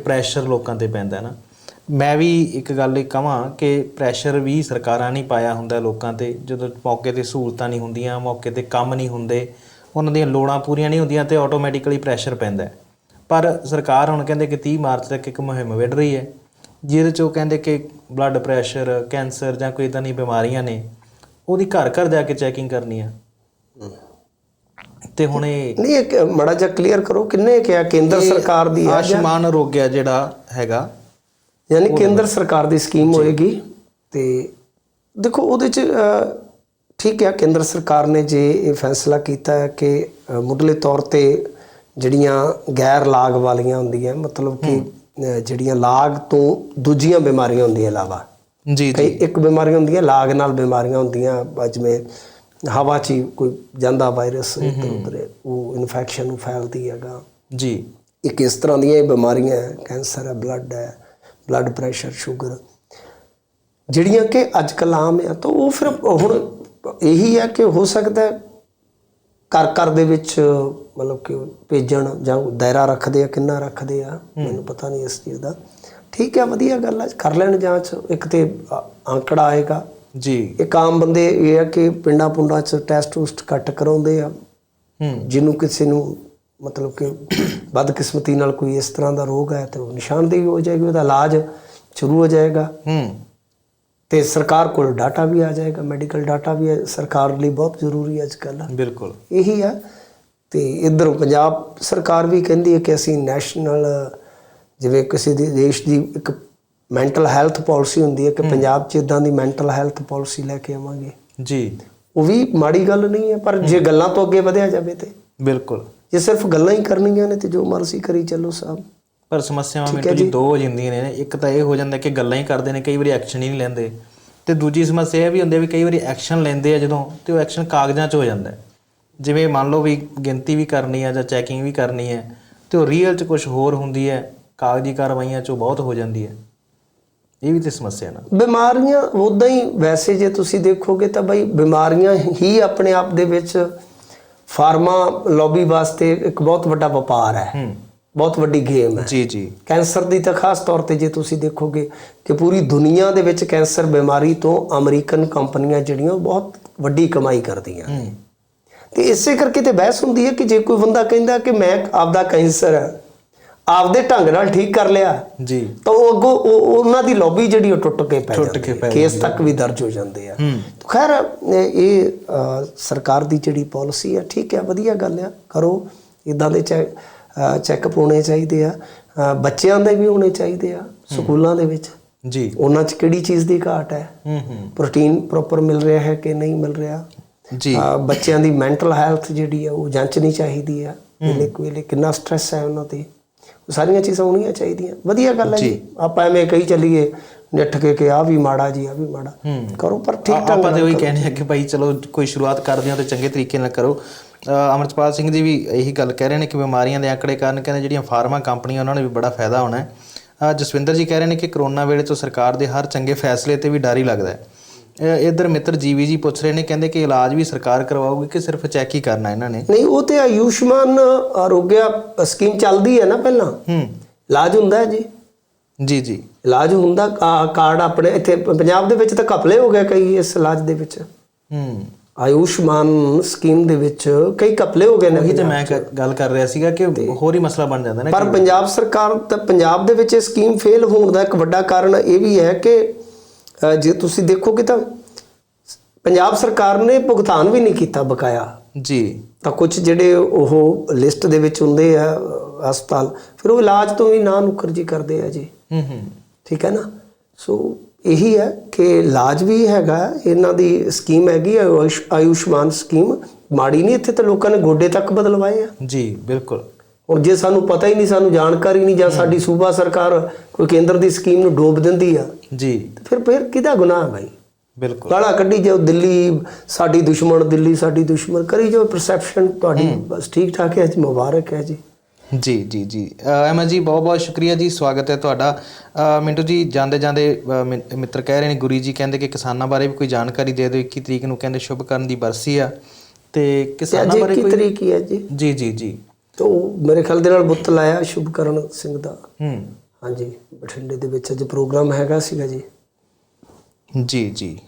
Pressure ਲੋਕਾਂ ਤੇ ਪੈਂਦਾ ਨਾ। ਮੈਂ ਵੀ ਇੱਕ ਗੱਲ ਇਹ ਕਹਾਂ ਕਿ ਪ੍ਰੈਸ਼ਰ ਵੀ ਸਰਕਾਰਾਂ ਨਹੀਂ ਪਾਇਆ ਹੁੰਦਾ ਲੋਕਾਂ ਤੇ, ਜਦੋਂ ਮੌਕੇ ਤੇ ਸਹੂਲਤਾਂ ਨਹੀਂ ਹੁੰਦੀਆਂ, ਮੌਕੇ ਤੇ ਕੰਮ ਨਹੀਂ ਹੁੰਦੇ, ਉਹਨਾਂ ਦੀਆਂ ਲੋੜਾਂ ਪੂਰੀਆਂ ਨਹੀਂ ਹੁੰਦੀਆਂ ਤੇ ਆਟੋਮੈਟਿਕਲੀ ਪ੍ਰੈਸ਼ਰ ਪੈਂਦਾ ਪਰ ਸਰਕਾਰ ਹੁਣ ਕਹਿੰਦੇ ਕਿ 30 ਮਾਰਚ ਤੱਕ ਇੱਕ ਮੁਹਿੰਮ ਵਿੱਢ ਰਹੀ ਹੈ, ਜਿਹਦੇ ਚ ਉਹ ਕਹਿੰਦੇ ਕਿ ਬਲੱਡ ਪ੍ਰੈਸ਼ਰ ਕੈਂਸਰ ਜਾਂ ਕੋਈ ਇਦਾਂ ਦੀਆਂ ਬਿਮਾਰੀਆਂ ਨੇ, ਉਹਦੀ ਘਰ ਘਰ ਜਾ ਕੇ ਚੈਕਿੰਗ ਕਰਨੀ ਆ ਤੇ ਹੁਣ ਇਹ ਨਹੀਂ ਇੱਕ ਮੜਾ ਜਿਹਾ ਕਲੀਅਰ ਕਰੋ ਕਿੰਨੇ ਕਿਹਾ? ਕੇਂਦਰ ਸਰਕਾਰ ਦੀ ਹੈ ਆਯੁਸ਼ਮਾਨ ਆਰੋਗਿਆ ਜਿਹੜਾ ਹੈਗਾ। ਯਾਨੀ ਕੇਂਦਰ ਸਰਕਾਰ ਦੀ ਸਕੀਮ ਹੋਏਗੀ। ਤੇ ਦੇਖੋ ਉਹਦੇ ਚ ਠੀਕ ਹੈ ਕੇਂਦਰ ਸਰਕਾਰ ਨੇ ਜੇ ਇਹ ਫੈਸਲਾ ਕੀਤਾ ਹੈ ਕਿ ਮੁੱਢਲੇ ਤੌਰ ਤੇ ਜਿਹੜੀਆਂ ਗੈਰ ਲਾਗ ਵਾਲੀਆਂ ਹੁੰਦੀਆਂ ਮਤਲਬ ਕਿ ਜਿਹੜੀਆਂ ਲਾਗ ਤੋਂ ਦੂਜੀਆਂ ਬਿਮਾਰੀਆਂ ਹੁੰਦੀਆਂ ਇਲਾਵਾ। ਜੀ ਜੀ। ਇੱਕ ਬਿਮਾਰੀਆਂ ਹੁੰਦੀਆਂ ਲਾਗ ਨਾਲ ਬਿਮਾਰੀਆਂ ਹੁੰਦੀਆਂ ਜਿਵੇਂ ਹਵਾ 'ਚ ਕੋਈ ਜਾਂਦਾ ਵਾਇਰਸ ਇੱਧਰ ਉੱਧਰ ਉਹ ਇਨਫੈਕਸ਼ਨ ਨੂੰ ਫੈਲਦੀ ਹੈਗਾ। ਜੀ। ਇੱਕ ਇਸ ਤਰ੍ਹਾਂ ਦੀਆਂ ਇਹ ਬਿਮਾਰੀਆਂ ਹੈ ਕੈਂਸਰ ਹੈ ਬਲੱਡ ਹੈ ਬਲੱਡ ਪ੍ਰੈਸ਼ਰ ਸ਼ੂਗਰ ਜਿਹੜੀਆਂ ਕਿ ਅੱਜ ਕੱਲ੍ਹ ਆਮ ਆ ਤਾਂ ਉਹ ਫਿਰ ਹੁਣ ਇਹੀ ਹੈ ਕਿ ਹੋ ਸਕਦਾ ਹੈ ਘਰ ਘਰ ਦੇ ਵਿੱਚ ਮਤਲਬ ਕਿ ਭੇਜਣ ਜਾਂ ਦਾਇਰਾ ਰੱਖਦੇ ਆ ਕਿੰਨਾ ਰੱਖਦੇ ਆ ਮੈਨੂੰ ਪਤਾ ਨਹੀਂ ਇਸ ਚੀਜ਼ ਦਾ। ਠੀਕ ਹੈ ਵਧੀਆ ਗੱਲ ਹੈ ਕਰ ਲੈਣ ਜਾਂਚ ਇੱਕ ਤੇ ਆਂਕੜਾ ਆਏਗਾ। ਜੀ। ਇੱਕ ਆਮ ਬੰਦੇ ਇਹ ਹੈ ਕਿ ਪਿੰਡਾਂ ਪੁੰਡਾਂ 'ਚ ਟੈਸਟ ਟੂਸਟ ਘੱਟ ਕਰਾਉਂਦੇ ਆ। ਹੂੰ। ਜਿਹਨੂੰ ਕਿਸੇ ਨੂੰ ਮਤਲਬ ਕਿ ਬਦਕਿਸਮਤੀ ਨਾਲ ਕੋਈ ਇਸ ਤਰ੍ਹਾਂ ਦਾ ਰੋਗ ਹੈ ਤੇ ਉਹ ਨਿਸ਼ਾਨਦੇਹੀ ਹੋ ਜਾਏਗੀ ਉਹਦਾ ਇਲਾਜ ਸ਼ੁਰੂ ਹੋ ਜਾਏਗਾ। ਹੂੰ। ਤੇ ਸਰਕਾਰ ਕੋਲ ਡਾਟਾ ਵੀ ਆ ਜਾਏਗਾ ਮੈਡੀਕਲ ਡਾਟਾ ਵੀ ਸਰਕਾਰ ਲਈ ਬਹੁਤ ਜ਼ਰੂਰੀ ਹੈ ਅੱਜ ਕੱਲ੍ਹ ਬਿਲਕੁਲ। ਇਹੀ ਹੈ ਤੇ ਇਧਰੋਂ ਪੰਜਾਬ ਸਰਕਾਰ ਵੀ ਕਹਿੰਦੀ ਹੈ ਕਿ ਅਸੀਂ ਨੈਸ਼ਨਲ ਜਿਵੇਂ ਕਿਸੇ ਦੇ ਦੇਸ਼ ਦੀ ਇੱਕ ਮੈਂਟਲ ਹੈਲਥ ਪਾਲਿਸੀ ਹੁੰਦੀ ਹੈ ਕਿ ਪੰਜਾਬ 'ਚ ਇਦਾਂ ਦੀ ਮੈਂਟਲ ਹੈਲਥ ਪਾਲਿਸੀ ਲੈ ਕੇ ਆਵਾਂਗੇ। ਜੀ। ਉਹ ਵੀ ਮਾੜੀ ਗੱਲ ਨਹੀਂ ਹੈ ਪਰ ਜੇ ਗੱਲਾਂ ਤੋਂ ਅੱਗੇ ਵਧਿਆ ਜਾਵੇ ਤੇ। ਬਿਲਕੁਲ। ਜੇ ਸਿਰਫ ਗੱਲਾਂ ਹੀ ਕਰਨੀਆਂ ਨੇ ਤੇ ਜੋ ਮਰਜ਼ੀ ਕਰੀ ਚੱਲੋ ਸਾਹਿਬ ਪਰ ਸਮੱਸਿਆਵਾਂ ਮੈਨੂੰ ਜੀ ਦੋ ਹੋ ਜਾਂਦੀਆਂ ਨੇ। ਇੱਕ ਤਾਂ ਇਹ ਹੋ ਜਾਂਦਾ ਕਿ ਗੱਲਾਂ ਹੀ ਕਰਦੇ ਨੇ ਕਈ ਵਾਰੀ ਐਕਸ਼ਨ ਹੀ ਨਹੀਂ ਲੈਂਦੇ। ਤੇ ਦੂਜੀ ਸਮੱਸਿਆ ਇਹ ਵੀ ਹੁੰਦੀ ਹੈ ਵੀ ਕਈ ਵਾਰੀ ਐਕਸ਼ਨ ਲੈਂਦੇ ਆ ਜਦੋਂ ਤੇ ਉਹ ਐਕਸ਼ਨ ਕਾਗਜ਼ਾਂ 'ਚ ਹੋ ਜਾਂਦਾ। ਜਿਵੇਂ ਮੰਨ ਲਓ ਵੀ ਗਿਣਤੀ ਵੀ ਕਰਨੀ ਆ ਜਾਂ ਚੈਕਿੰਗ ਵੀ ਕਰਨੀ ਹੈ ਤੇ ਉਹ ਰੀਅਲ 'ਚ ਕੁਝ ਹੋਰ ਹੁੰਦੀ ਹੈ ਕਾਗਜ਼ੀ ਕਾਰਵਾਈਆਂ 'ਚ ਬਹੁਤ ਹੋ ਜਾਂਦੀ ਹੈ। ਇਹ ਵੀ ਤੇ ਸਮੱਸਿਆ ਨਾ। ਬਿਮਾਰੀਆਂ ਉਦਾਂ ਹੀ ਵੈਸੇ ਜੇ ਤੁਸੀਂ ਦੇਖੋਗੇ ਤਾਂ ਬਈ ਬਿਮਾਰੀਆਂ ਹੀ ਆਪਣੇ ਆਪ ਦੇ ਵਿੱਚ ਫਾਰਮਾ ਲੌਬੀ ਵਾਸਤੇ ਇੱਕ ਬਹੁਤ ਵੱਡਾ ਵਪਾਰ ਹੈ। ਹੂੰ। ਬਹੁਤ ਵੱਡੀ ਗੇਮ ਹੈ। ਜੀ ਜੀ। ਕੈਂਸਰ ਦੀ ਤਾਂ ਖਾਸ ਤੌਰ ਤੇ ਜੇ ਤੁਸੀਂ ਦੇਖੋਗੇ ਕਿ ਪੂਰੀ ਦੁਨੀਆ ਦੇ ਵਿੱਚ ਕੈਂਸਰ ਬਿਮਾਰੀ ਤੋਂ ਅਮਰੀਕਨ ਕੰਪਨੀਆਂ ਜਿਹੜੀਆਂ ਬਹੁਤ ਵੱਡੀ ਕਮਾਈ ਕਰਦੀਆਂ ਨੇ। ਤੇ ਇਸੇ ਕਰਕੇ ਤੇ ਬਹਿਸ ਹੁੰਦੀ ਹੈ ਕਿ ਜੇ ਕੋਈ ਬੰਦਾ ਕਹਿੰਦਾ ਕਿ ਮੈਂ ਆਪਦਾ ਕੈਂਸਰ ਹੈ ਆਪਦੇ ਢੰਗ ਨਾਲ ਠੀਕ ਕਰ ਲਿਆ। ਜੀ। ਤਾਂ ਉਹ ਅੱਗੋਂ ਉਹ- ਉਹਨਾਂ ਦੀ ਲੌਬੀ ਜਿਹੜੀ ਉਹ ਟੁੱਟ ਕੇ ਪੈ ਜਾਂਦੀ ਹੈ। ਕੇਸ ਤੱਕ ਵੀ ਦਰਜ ਹੋ ਜਾਂਦੇ ਆ। ਖੈਰ ਇਹ ਸਰਕਾਰ ਦੀ ਜਿਹੜੀ ਪਾਲਿਸੀ ਹੈ ਠੀਕ ਹੈ ਵਧੀਆ ਗੱਲ ਆ। ਕਰੋ ਇਦਾਂ ਦੇ ਚੈੱਕਅਪ ਹੋਣੇ ਚਾਹੀਦੇ ਆ। ਬੱਚਿਆਂ ਦੇ ਵੀ ਹੋਣੇ ਚਾਹੀਦੇ ਆ ਸਕੂਲਾਂ ਦੇ ਵਿੱਚ। ਜੀ। ਉਹਨਾਂ 'ਚ ਕਿਹੜੀ ਚੀਜ਼ ਦੀ ਘਾਟ ਹੈ? ਹੂੰ ਹੂੰ। ਪ੍ਰੋਟੀਨ ਪ੍ਰੋਪਰ ਮਿਲ ਰਿਹਾ ਹੈ ਕਿ ਨਹੀਂ ਮਿਲ ਰਿਹਾ? ਜੀ। ਬੱਚਿਆਂ ਦੀ ਮੈਂਟਲ ਹੈਲਥ ਜਿਹੜੀ ਆ ਉਹ ਜਾਂਚਣੀ ਚਾਹੀਦੀ ਆ। ਵੇਲੇ ਕੋਈ ਕਿੰਨਾ ਸਟ੍ਰੈਸ ਹੈ ਉਹਨਾਂ ਤੇ? ਉਹ ਸਾਰੀਆਂ ਚੀਜ਼ਾਂ ਹੋਣੀਆਂ ਚਾਹੀਦੀਆਂ। ਵਧੀਆ ਗੱਲ ਹੈ ਜੀ। ਆਪਾਂ ਐਵੇਂ ਕਹੀ ਚੱਲੀਏ ਨਿੱਠ ਕੇ ਕਿ ਆ ਵੀ ਮਾੜਾ ਜੀ ਆ ਵੀ ਮਾੜਾ। ਕਰੋ ਪਰ ਠੀਕ ਆ- ਆਪਾਂ ਤੇ ਉਹੀ ਕਹਿੰਦੇ ਆ ਕਿ ਭਾਈ ਚਲੋ ਕੋਈ ਸ਼ੁਰੂਆਤ ਕਰਦੇ ਹਾਂ ਤੇ ਚੰਗੇ ਤਰੀਕੇ ਨਾਲ ਕਰੋ। ਅਮਰਪਾਲ ਸਿੰਘ ਜੀ ਵੀ ਇਹੀ ਗੱਲ ਕਹਿ ਰਹੇ ਨੇ ਕਿ ਬਿਮਾਰੀਆਂ ਦੇ ਆંકੜੇ ਕਾਰਨ ਕਹਿੰਦੇ ਜਿਹੜੀਆਂ ਫਾਰਮਾ ਕੰਪਨੀਆਂ ਉਹਨਾਂ ਨੂੰ ਵੀ ਬੜਾ ਫਾਇਦਾ ਹੋਣਾ ਹੈ। ਜਸਵਿੰਦਰ ਜੀ ਕਹਿ ਰਹੇ ਨੇ ਕਿ ਕਰੋਨਾ ਵੇਲੇ ਤੋਂ ਸਰਕਾਰ ਦੇ ਹਰ ਚੰਗੇ ਫੈਸਲੇ ਤੇ ਵੀ ਡਰ ਹੀ ਲੱਗਦਾ ਹੈ। ਇੱਧਰ ਮਿੱਤਰ ਜੀਵੀ ਜੀ ਪੁੱਛ ਰਹੇ ਨੇ ਕਹਿੰਦੇ ਕਿ ਇਲਾਜ ਵੀ ਸਰਕਾਰ ਕਰਵਾਊਗੀ ਕਿ ਸਿਰਫ ਚੈੱਕ ਹੀ ਕਰਨਾ ਇਹਨਾਂ ਨੇ? ਨਹੀਂ ਉਹ ਤੇ ਆਯੁਸ਼ਮਾਨ ਆਰੋਗਿਆ ਸਕੀਮ ਚੱਲਦੀ ਹੈ ਨਾ ਪਹਿਲਾਂ? ਹੂੰ। ਇਲਾਜ ਹੁੰਦਾ ਹੈ ਜੀ? ਜੀ ਜੀ। ਇਲਾਜ ਹੁੰਦਾ ਕਾਰਡ ਆਪਣੇ ਇੱਥੇ ਪੰਜਾਬ ਦੇ ਵਿੱਚ ਤਾਂ ਘਪਲੇ ਹੋ ਗਏ ਕਈ ਇਸ ਇਲਾਜ ਦੇ ਵਿੱਚ। ਹੂੰ। ਆਯੁਸ਼ਮਾਨ ਸਕੀਮ ਦੇ ਵਿੱਚ ਕਈ ਘਪਲੇ ਹੋ ਗਏ ਨੇ ਉਹੀ ਤੇ ਮੈਂ ਗੱਲ ਕਰ ਰਿਹਾ ਸੀਗਾ ਕਿ ਹੋਰ ਹੀ ਮਸਲਾ ਬਣ ਜਾਂਦਾ ਨਾ ਪਰ ਪੰਜਾਬ ਸਰਕਾਰ ਤਾਂ ਪੰਜਾਬ ਦੇ ਵਿੱਚ ਇਹ ਸਕੀਮ ਫੇਲ ਹੋਣ ਦਾ ਇੱਕ ਵੱਡਾ ਕਾਰਨ ਇਹ ਵੀ ਹੈ ਕਿ ਜੇ ਤੁਸੀਂ ਦੇਖੋਗੇ ਤਾਂ ਪੰਜਾਬ ਸਰਕਾਰ ਨੇ ਭੁਗਤਾਨ ਵੀ ਨਹੀਂ ਕੀਤਾ ਬਕਾਇਆ। ਜੀ। ਤਾਂ ਕੁਝ ਜਿਹੜੇ ਉਹ ਲਿਸਟ ਦੇ ਵਿੱਚ ਹੁੰਦੇ ਆ ਹਸਪਤਾਲ ਫਿਰ ਉਹ ਇਲਾਜ ਤੋਂ ਵੀ ਨਾ ਨੁਕਰਜੀ ਕਰਦੇ ਆ ਜੀ। ਹੂੰ ਹੂੰ। ਠੀਕ ਹੈ ਨਾ? ਸੋ ਇਹੀ ਹੈ ਕਿ ਇਲਾਜ ਵੀ ਹੈਗਾ ਇਹਨਾਂ ਦੀ ਸਕੀਮ ਹੈਗੀ ਆਯੁਸ਼ਮਾਨ ਸਕੀਮ। ਮਾੜੀ ਨਹੀਂ ਇੱਥੇ ਤਾਂ ਲੋਕਾਂ ਨੇ ਗੋਡੇ ਤੱਕ ਬਦਲਵਾਏ ਆ। ਜੀ ਬਿਲਕੁਲ। ਹੁਣ ਜੇ ਸਾਨੂੰ ਪਤਾ ਹੀ ਨਹੀਂ ਸਾਨੂੰ ਜਾਣਕਾਰੀ ਨਹੀਂ ਜਾਂ ਸਾਡੀ ਸੂਬਾ ਸਰਕਾਰ ਕੋਈ ਕੇਂਦਰ ਦੀ ਸਕੀਮ ਨੂੰ ਡੋਬ ਦਿੰਦੀ ਆ ਜੀ। ਫਿਰ ਫਿਰ ਕਿਹਦਾ ਗੁਨਾਹ ਹੈ ਭਾਈ ਬਿਲਕੁਲ। ਗਾਲਾਂ ਕੱਢੀ ਜਾਓ ਦਿੱਲੀ ਸਾਡੀ ਦੁਸ਼ਮਣ ਦਿੱਲੀ ਸਾਡੀ ਦੁਸ਼ਮਣ ਕਰੀ ਜਾਓ ਪਰਸੈਪਸ਼ਨ ਤੁਹਾਡੀ ਬਸ ਠੀਕ ਠਾਕ ਹੈ ਜੀ ਮੁਬਾਰਕ ਹੈ ਜੀ। ਜੀ ਜੀ ਜੀ। ਅਹਿਮਦ ਜੀ ਬਹੁਤ ਬਹੁਤ ਸ਼ੁਕਰੀਆ ਜੀ ਸਵਾਗਤ ਹੈ ਤੁਹਾਡਾ। ਮਿੰਟੂ ਜੀ ਜਾਂਦੇ ਜਾਂਦੇ ਮਿੱਤਰ ਕਹਿ ਰਹੇ ਨੇ ਗੁਰੀ ਜੀ ਕਹਿੰਦੇ ਕਿ ਕਿਸਾਨਾਂ ਬਾਰੇ ਵੀ ਕੋਈ ਜਾਣਕਾਰੀ ਦੇ ਦਿਓ 21 ਤਰੀਕ ਨੂੰ ਕਹਿੰਦੇ ਸ਼ੁਭ ਕਰਨ ਦੀ ਬਰਸੀ ਆ। ਤੇ ਕਿਸਾਨਾਂ ਬਾਰੇ ਕੋਈ ਤਰੀਕ ਹੀ ਹੈ ਜੀ। ਜੀ ਜੀ ਜੀ। ਤੇ ਉਹ ਮੇਰੇ ਖਿਆਲ ਦੇ ਨਾਲ ਬੁੱਤ ਲਾਇਆ ਸ਼ੁਭਕਰਨ ਸਿੰਘ ਦਾ। ਹਾਂਜੀ ਬਠਿੰਡੇ ਦੇ ਵਿੱਚ ਅੱਜ ਪ੍ਰੋਗਰਾਮ ਹੈਗਾ ਸੀਗਾ ਜੀ। ਜੀ ਜੀ।